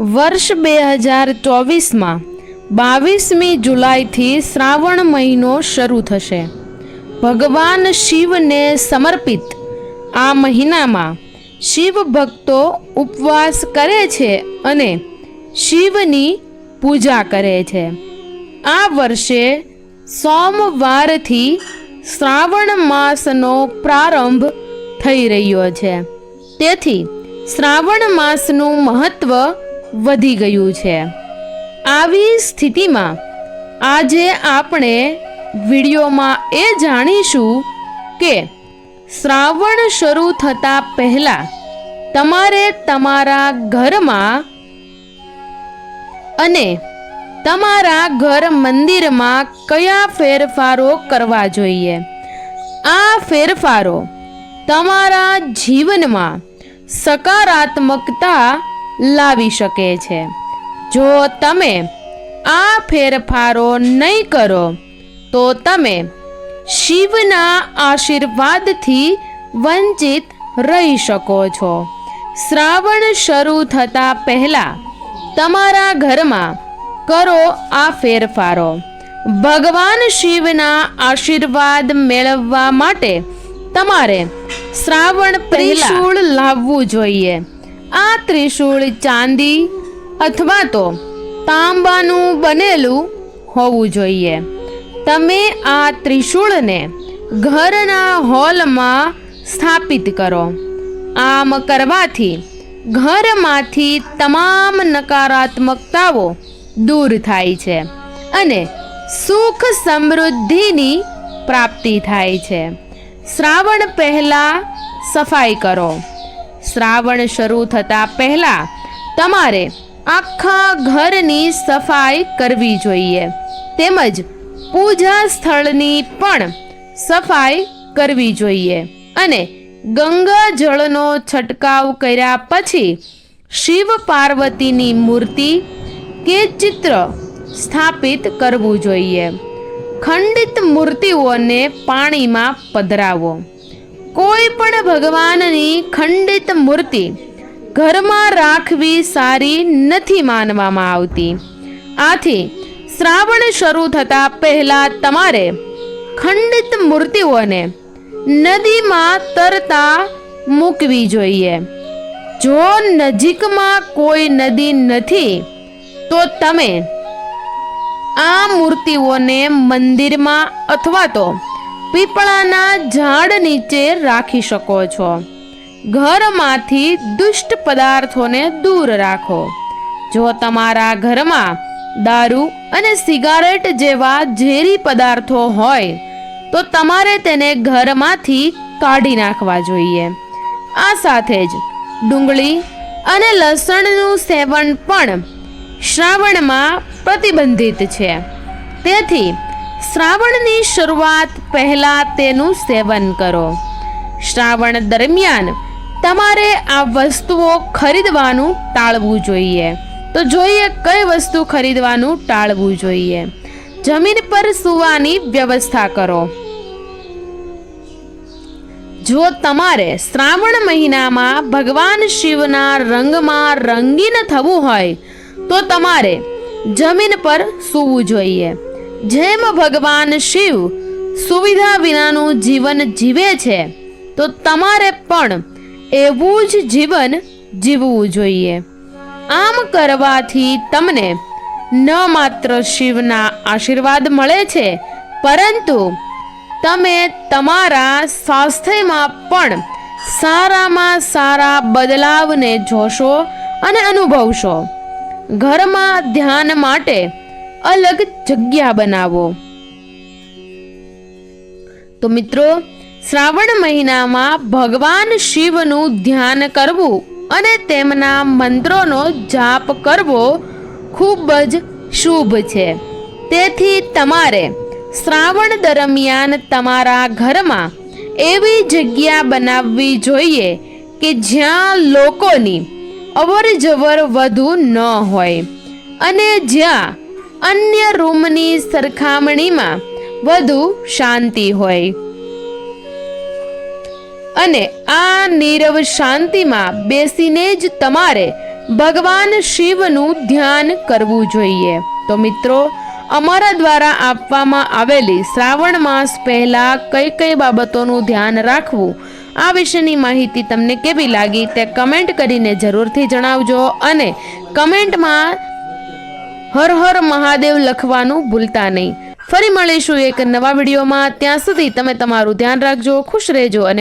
વર્ષ બે હજાર ચોવીસમાં બાવીસમી જુલાઈથી શ્રાવણ મહિનો શરૂ થશે. ભગવાન શિવને સમર્પિત આ મહિનામાં શિવ ભક્તો ઉપવાસ કરે છે અને શિવની પૂજા કરે છે. આ વર્ષે સોમવારથી શ્રાવણ માસનો પ્રારંભ થઈ રહ્યો છે. તેથી શ્રાવણ માસનું મહત્વ વધી ગયું છે. આવી સ્થિતિમાં આજે આપણે વિડીયોમાં એ જાણીશું કે શ્રાવણ શરૂ થતાં પહેલાં તમારે તમારા ઘરમાં અને તમારા ઘર મંદિરમાં કયા ફેરફારો કરવા જોઈએ? આ ફેરફારો તમારા જીવનમાં સકારાત્મકતા લાવી શકે છે. જો તમે આ ફેરફારો નહીં કરો તો તમે શિવના આશીર્વાદથી વંચિત રહી શકો છો. શ્રાવણ શરૂ થતાં પહેલાં તમારા ઘરમાં કરો આ ફેરફારો. ભગવાન શિવના આશીર્વાદ મેળવવા માટે તમારે શ્રાવણ ત્રિશૂળ લાવવું જોઈએ. આ ત્રિશૂળ ચાંદી અથવા તો તાંબાનું બનેલું હોવું જોઈએ. તમે આ ત્રિશૂળને ઘરના હોલમાં સ્થાપિત કરો. આમ કરવાથી ઘરમાંથી તમામ નકારાત્મકતાઓ દૂર થાય છે અને સુખ સમૃદ્ધિની પ્રાપ્તિ થાય છે. શ્રાવણ પહેલાં સફાઈ કરો. શ્રાવણ શરૂ થતાં પહેલા તમારે આખા ઘરની સફાઈ કરવી જોઈએ. તેમજ પૂજા સ્થળની પણ સફાઈ કરવી જોઈએ. અને ગંગા જળનો છંટકાવ કર્યા પછી શિવ પાર્વતીની મૂર્તિ કે ચિત્ર સ્થાપિત કરવું જોઈએ. ખંડિત મૂર્તિઓને પાણીમાં પધરાવો. કોઈ પણ ભગવાનની ખંડિત મૂર્તિ ઘરમાં રાખવી સારી નથી માનવામાં આવતી. આથી શ્રાવણ શરૂ થતાં પહેલાં તમારે ખંડિત મૂર્તિઓને નદીમાં તરતા મૂકવી જોઈએ. જો નજીકમાં કોઈ નદી નથી, તો તમે આ મૂર્તિઓને મંદિરમાં અથવા તો પીપળાના ઝાડ નીચે રાખી શકો છો. ઘરમાંથી દુષ્ટ પદાર્થોને દૂર રાખો. જો તમારા ઘરમાં દારૂ અને સિગારેટ જેવા ઝેરી પદાર્થો હોય, તો તમારે તેને ઘરમાંથી કાઢી નાખવા જોઈએ. આ સાથે જ ડુંગળી અને લસણનું સેવન પણ શ્રાવણમાં પ્રતિબંધિત છે. તેથી શ્રાવણની શરૂઆત પહેલાં તેનું સેવન કરો. શ્રાવણ દરમિયાન તમારે આ વસ્તુઓ ખરીદવાનું ટાળવું જોઈએ. તો જોઈએ કઈ વસ્તુ ખરીદવાનું ટાળવું જોઈએ. જમીન પર સૂવાની વ્યવસ્થા કરો. જો તમારે શ્રાવણ મહિનામાં ભગવાન શિવના રંગમાં રંગીન થવું હોય, તો તમારે જમીન પર સૂવું જોઈએ. જેમ ભગવાન શિવ સુવિધા વિનાનું જીવન જીવે છે, તો તમારે પણ એવું જ જીવન જીવવું જોઈએ. આમ કરવાથી તમને ન માત્ર શિવના આશીર્વાદ મળે છે, પરંતુ તમે તમારા સ્વાસ્થ્યમાં પણ સારામાં સારા બદલાવને જોશો અને અનુભવશો. ઘરમાં ધ્યાન માટે અલગ જગ્યા બનાવો. તો મિત્રો, શ્રાવણ મહિનામાં ભગવાન શિવનું ધ્યાન કરવું અને તેમના મંત્રોનો જાપ કરવો ખૂબ જ શુભ છે. તેથી તમારે શ્રાવણ દરમિયાન તમારા ઘરમાં એવી જગ્યા બનાવવી જોઈએ કે જ્યાં લોકોની અવર જવર વધુ ન હોય અને જ્યાં અન્ય રૂમની સરખામણીમાં વધુ શાંતિ હોય. અને આ નીરવ શાંતિમાં બેસીને જ તમારે ભગવાન શિવનું ધ્યાન કરવું જોઈએ. તો મિત્રો, અમારા દ્વારા આપવામાં આવેલી શ્રાવણ માસ પહેલાં કઈ કઈ બાબતોનું ધ્યાન રાખવું, આ વિશેની માહિતી તમને કેવી લાગી તે કમેન્ટ કરીને જરૂરથી જણાવજો અને કમેન્ટમાં હર હર મહાદેવ લખવાનું ભૂલતા નહીં. ફરી મળીશું એક નવા વિડીયોમાં. ત્યાં સુધી તમે તમારું ધ્યાન રાખજો, ખુશ રહેજો અને